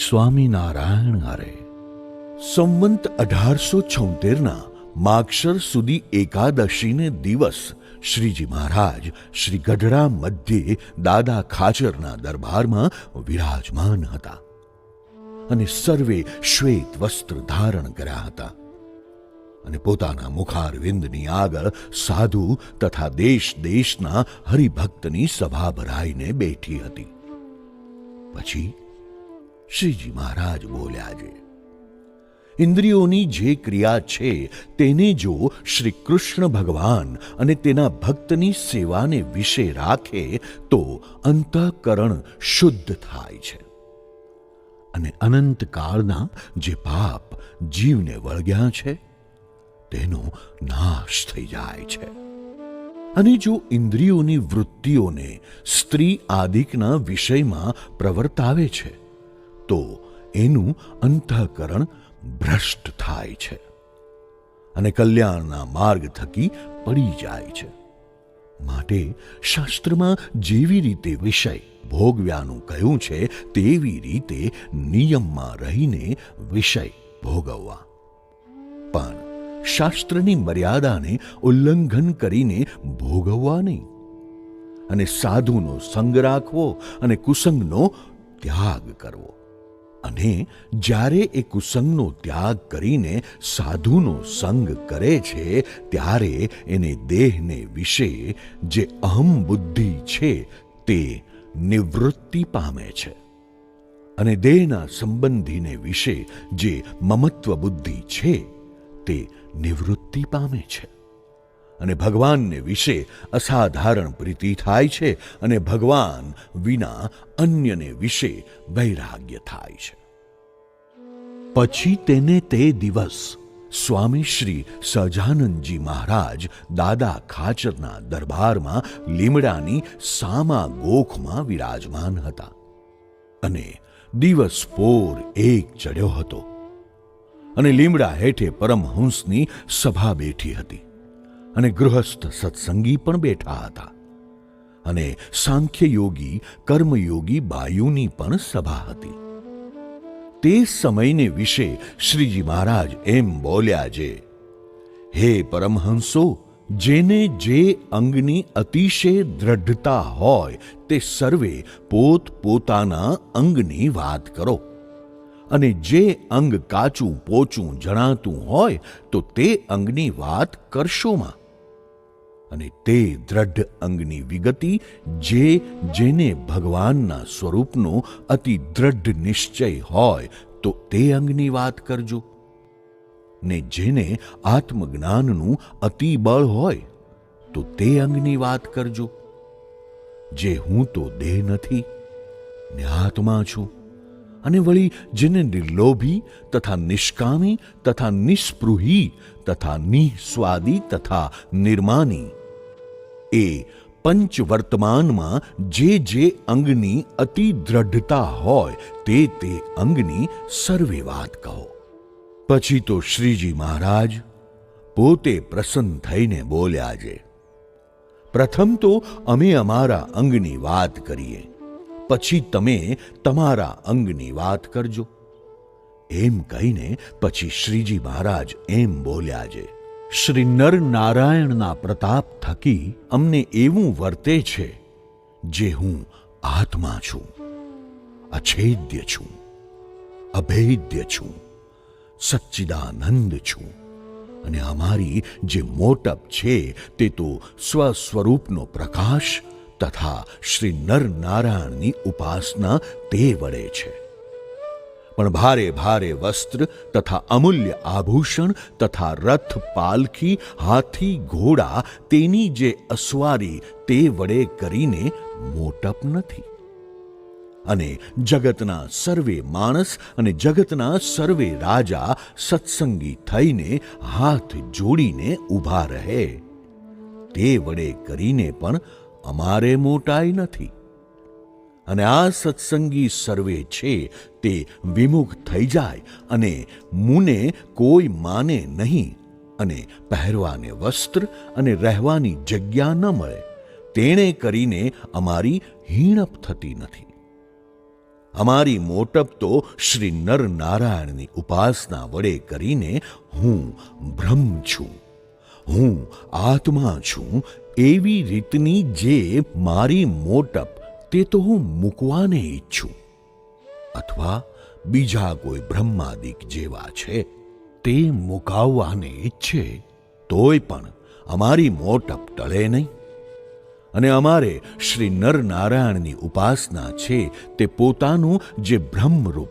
સ્વામિનારાયણ હરે સંવંત અઢારસો છોતેરના માગશર સુધી એકાદશીને દિવસ શ્રીજી મહારાજ શ્રી ગઢડા મધ્યે દાદા ખાચરના દરબારમાં વિરાજમાન હતા અને સર્વે શ્વેત વસ્ત્ર ધારણ કર્યા હતા અને પોતાના મુખારવિંદની આગળ સાધુ તથા દેશ દેશના હરિભક્તની સભા ભરાઈને બેઠી હતી. પછી શ્રીજી મહારાજ બોલ્યા છે, ઇન્દ્રિયોની જે ક્રિયા છે, તેને જો શ્રી કૃષ્ણ ભગવાન અને તેના ભક્તની સેવાને વિશે રાખે, તો અંતઃકરણ શુદ્ધ થાય છે. અને અનંતકાળના જે પાપ જીવને વળગ્યા છે, તેનો નાશ થઈ જાય છે. અને જો ઇન્દ્રિયોની વૃત્તિઓને સ્ત્રી આદિકના વિષયમાં પ્રવર્તાવે છે તો એનું અંતઃકરણ ભ્રષ્ટ થાય છે અને કલ્યાણના માર્ગ થકી પડી જાય છે. માટે શાસ્ત્રમાં જેવી રીતે વિષય ભોગવ્યાનું કહ્યું છે, તેવી રીતે નિયમમાં રહીને વિષય ભોગવવા. પણ શાસ્ત્રની મર્યાદાને ઉલ્લંઘન કરીને ભોગવવા નહીં. અને સાધુનો સંગ રાખવો અને કુસંગનો ત્યાગ કરવો. અને જ્યારે એ કુસંગનો ત્યાગ કરીને સાધુનો સંગ કરે છે, ત્યારે એને દેહને વિશે જે અહમ બુદ્ધિ છે તે નિવૃત્તિ પામે છે. અને દેહના સંબંધીને વિશે જે મમત્વ બુદ્ધિ છે તે નિવૃત્તિ પામે છે. અને ભગવાનને વિશે અસાધારણ પ્રીતિ થાય છે અને ભગવાન વિના અન્યને વિશે વૈરાગ્ય થાય છે. પછી તેને તે દિવસ સ્વામી શ્રી સહજાનંદજી મહારાજ દાદા ખાચરના દરબારમાં લીમડાની સામા ગોખમાં વિરાજમાન હતા અને દિવસ પોર એક ચડ્યો હતો અને લીમડા હેઠે પરમહંસની સભા બેઠી હતી. અને ગૃહસ્થ સત્સંગી પણ બેઠા હતા. અને સાંખ્ય યોગી કર્મયોગી બાયુની પણ સભા હતી. તે સમયને વિશે શ્રીજી મહારાજ એમ બોલ્યા છે, હે પરમહંસો, જેને જે અંગની અતિશય દ્રઢતા હોય તે સર્વે પોત પોતાના અંગની વાત કરો. અને જે અંગ કાચું પોચું જણાતું હોય તો તે અંગની વાત કરશોમાં અને તે દ્રઢ અંગની વિગતિ જે, જેને ભગવાનના સ્વરૂપનો અતિ દ્રઢ નિશ્ચય હોય, તો તે અંગની વાત કરજો. ને જેને આત્મજ્ઞાનનું અતિ બળ હોય, તો તે અંગની વાત કરજો. જે હું તો દેહ નથી, ને આત્મા છું, અને વળી જેને નિર્લોભી તથા નિષ્કામી તથા નિસ્પૃહી તથા નિઃસ્વાદી તથા નિર્માની એ પંચવર્તમાનમાં જે જે અંગની અતિ દ્રઢતા હોય તે તે અંગની સર્વે વાત કહો. પછી તો શ્રીજી મહારાજ પોતે પ્રસન્ન થઈને બોલ્યા છે, પ્રથમ તો અમે અમારા અંગની વાત કરીએ, પછી તમે તમારા અંગની વાત કરજો. એમ કહીને પછી શ્રીજી મહારાજ એમ બોલ્યા છે શ્રી નર નારાયણના પ્રતાપ થકી અમને એવું વર્તે છે જે હું આત્મા છું, અછેદ્ય છું, અભેદ્ય છું, સચ્ચિદાનંદ છું. અને અમારી જે મોટપ છે તે તો સ્વસ્વરૂપનો પ્રકાશ તથા શ્રી નર નારાયણની ઉપાસના તે વડે છે. પણ ભારે ભારે વસ્ત્ર તથા અમૂલ્ય આભૂષણ તથા રથ, પાલખી, હાથી, ઘોડા તેની જે અસવારી તે વડે કરીને મોટપ નથી. અને જગતના સર્વે માણસ અને જગતના સર્વે રાજા સત્સંગી થઈને હાથ જોડીને ઊભા રહે. તે વડે કરીને પણ અમારે મોટાઈ નથી. અને આ સત્સંગી સર્વે છે તે વિમુખ થઈ જાય અને મુને કોઈ માને નહીં અને પહેરવાને વસ્ત્ર અને રહેવાની જગ્યા ન મળે. તેણે કરીને અમારી હીણપ થતી નથી. અમારી મોટપ તો શ્રી નર નારાયણની ઉપાસના વડે કરીને હું બ્રહ્મ છું. હું આત્મા છું એવી રીતની જે મારી મોટપ તે તો હું મૂકવાને ઈચ્છું. અથવા બીજા કોઈ બ્રહ્માદિક જેવા છે, તે મુકાવવાને ઈચ્છે, તોય પણ અમારી મોટપ ટળે નહીં. અને અમારે શ્રી નરનારાયણની ઉપાસના છે તે પોતાનું જે બ્રહ્મરૂપ,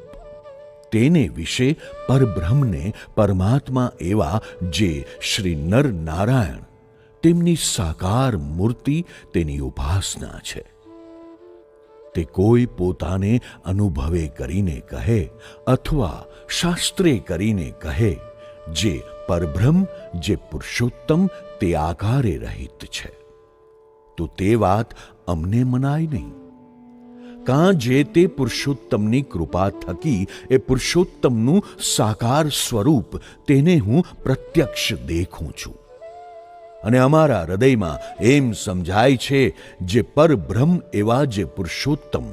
તેને વિશે પરબ્રહ્મને પરમાત્મા એવા જે શ્રી નરનારાયણ, તેમની સાકાર મૂર્તિ, તેની ઉપાસના છે. તે કોઈ પોતાને અનુભવે કરીને કહે અથવા શાસ્ત્રે કરીને કહે, જે પરબ્રહ્મ, જે પુરુષોત્તમ, તે આકારે રહિત છે. તો તે વાત અમને મનાય નહીં. કાં જે તે પુરુષોત્તમની કૃપા થકી એ પુરુષોત્તમનું સાકાર સ્વરૂપ તેને હું પ્રત્યક્ષ દેખું છું. અને અમારા હૃદયમાં એમ સમજાય છે જે પરબ્રહ્મ એવા જે પુરુષોત્તમ,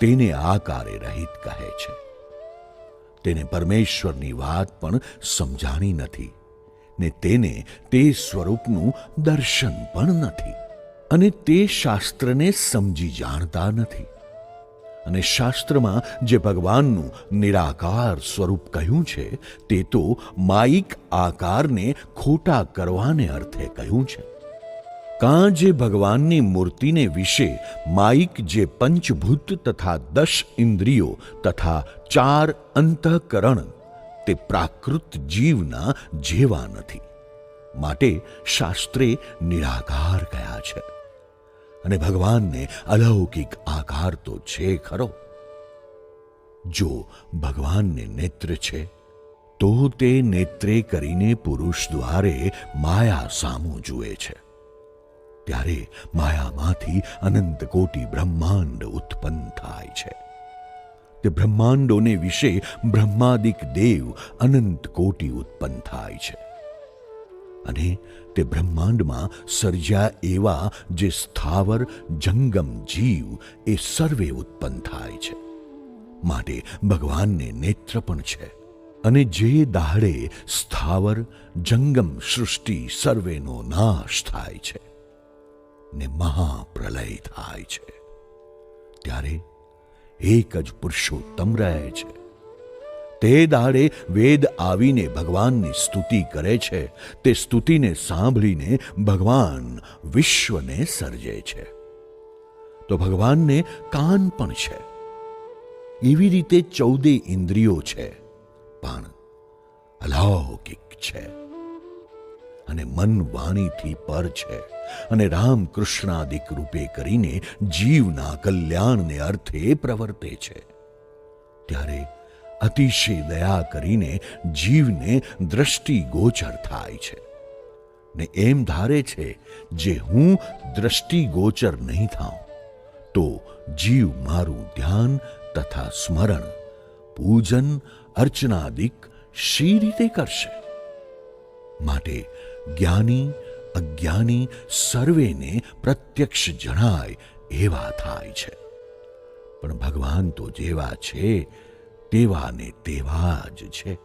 તેને આકારે રહિત કહે છે. તેને પરમેશ્વરની વાત પણ સમજાણી નથી, ને તેને તે સ્વરૂપનું દર્શન પણ નથી, અને તે શાસ્ત્રને સમજી જાણતા નથી. અને શાસ્ત્રમાં જે ભગવાનનું નિરાકાર સ્વરૂપ કહ્યું છે, તે તો માઇક આકારને ખોટા કરવાને અર્થે કહ્યું છે. કાં જે ભગવાનની મૂર્તિને વિશે માઇક જે પંચભૂત તથા દશ ઇન્દ્રિયો તથા ચાર અંતઃકરણ, તે પ્રાકૃત જીવના જેવા નથી. માટે શાસ્ત્રે નિરાકાર કયા છે. અને ભગવાનને અલૌકિક આકાર તો છે ખરો. જો ભગવાનને નેત્ર છે, તો તે નેત્રે કરીને પુરુષ દ્વારે માયા સામું જુએ છે. ત્યારે માયામાંથી અનંત કોટી બ્રહ્માંડ ઉત્પન્ન થાય છે. તે બ્રહ્માંડોને વિશે બ્રહ્માદિક દેવ અનંત કોટી ઉત્પન્ન થાય છે. અને તે બ્રહ્માંડમાં સર્જ્યા એવા જે સ્થાવર, જંગમ જીવ એ સર્વે ઉત્પન્ન થાય છે. માટે ભગવાનને નેત્ર પણ છે. અને જે દાહડે સ્થાવર, જંગમ સૃષ્ટિ સર્વેનો નાશ થાય છે ને મહાપ્રલય થાય છે. ત્યારે એક જ પુરુષોત્તમ રહે છે. તે દાડે વેદ આવીને ભગવાનની સ્તુતિ કરે છે. તે સ્તુતિને સાંભળીને ભગવાન વિશ્વને સર્જે છે. તો ભગવાનને કાન પણ છે. એવી રીતે ચૌદે ઇન્દ્રિયો છે, પણ અલૌકિક છે. અને મન વાણીથી પર છે. અને રામ કૃષ્ણાદિક રૂપે કરીને જીવના કલ્યાણને અર્થે પ્રવર્તે છે. ત્યારે અતિશય દયા કરીને જીવને દ્રષ્ટિ ગોચર થાય છે. ને એમ ધારે છે, જે હું દ્રષ્ટિગોચર નહીં થાઉં, તો જીવ મારું ધ્યાન તથા સ્મરણ, પૂજન, અર્ચનાદિક શી રીતે કરશે? માટે જ્ઞાની, અજ્ઞાની સર્વેને પ્રત્યક્ષ જણાય એવા થાય છે. પણ ભગવાન તો જેવા છે તેવા ને તેવા જ છે.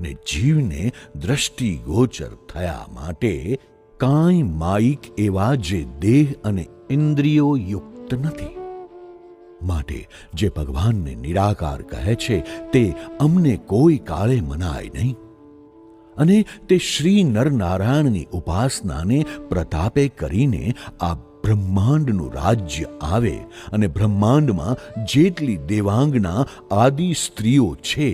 ને જીવને દ્રષ્ટિગોચર થયા માટે કાંઈ માયિક એવા જે દેહ અને ઇન્દ્રિયો યુક્ત નથી. માટે જે ભગવાનને નિરાકાર કહે છે, તે અમને કોઈ કાળે મનાય નહીં. અને તે શ્રી નરનારાયણની ઉપાસનાને પ્રતાપે કરીને આ બ્રહ્માંડનું રાજ્ય આવે અને બ્રહ્માંડમાં જેટલી દેવાંગના આદિ સ્ત્રીઓ છે,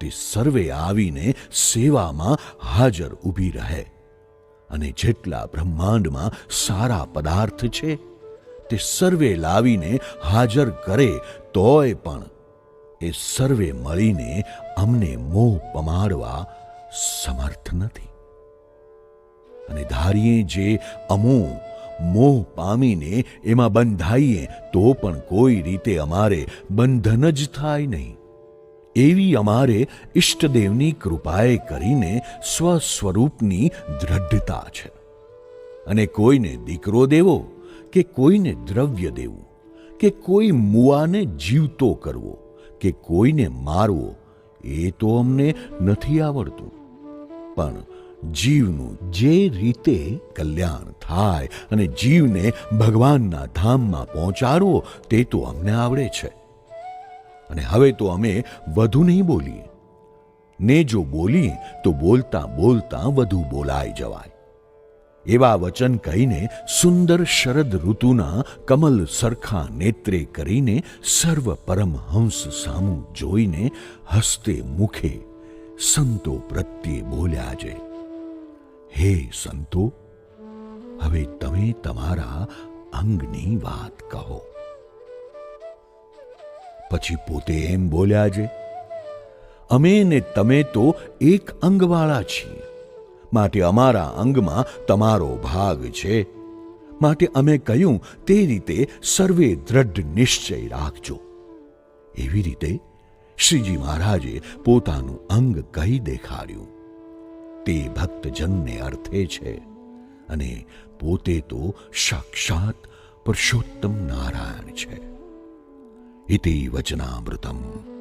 તે સર્વે આવીને સેવામાં હાજર ઊભી રહે. અને જેટલા બ્રહ્માંડમાં સારા પદાર્થ છે, તે સર્વે લાવીને હાજર કરે તોય પણ એ સર્વે મળીને અમને મોહ પમાડવા સમર્થ નથી. અને ધારીએ જે અમો, મોહ પામીને એમાં બંધાઈએ, તો પણ કોઈ રીતે અમારે બંધન જ થાય નહીં. એવી અમારે ઈષ્ટદેવની કૃપાએ કરીને સ્વસ્વરૂપની દ્રઢતા છે. અને કોઈને દીકરો દેવો કે કોઈને દ્રવ્ય દેવું, કે કોઈ મુવાને જીવતો કરવો, કે કોઈને મારવો, એ તો અમને નથી આવડતું. પણ જીવનું જે રીતે કલ્યાણ થાય અને જીવને ભગવાનના ધામમાં પહોંચાડવો તે તો અમને આવડે છે. અને હવે તો અમે વધુ નહીં બોલીએ. ને જો બોલીએ, તો બોલતા બોલતા વધુ બોલાઈ જવાય. એવા વચન કહીને સુંદર શરદ ઋતુના કમલ સરખા નેત્રે કરીને સર્વ પરમહંસ સામું જોઈને હસ્તે મુખે સંતો પ્રત્યે બોલ્યા છે, હે સંતો, હવે તમે તમારા અંગની વાત કહો. પછી પોતે એમ બોલ્યા છે, અમે ને તમે તો એક અંગવાળા છીએ, માટે અમારા અંગમાં તમારો ભાગ છે, માટે અમે કહ્યું તે રીતે સર્વે દ્રઢ નિશ્ચય રાખજો. એવી રીતે શ્રીજી મહારાજે પોતાનું અંગ કહી દેખાડ્યું. તે ભક્તજનને અર્થે છે અને પોતે તો સાક્ષાત પુરુષોત્તમ નારાયણ છે. ઇતિ વચનામૃતમ.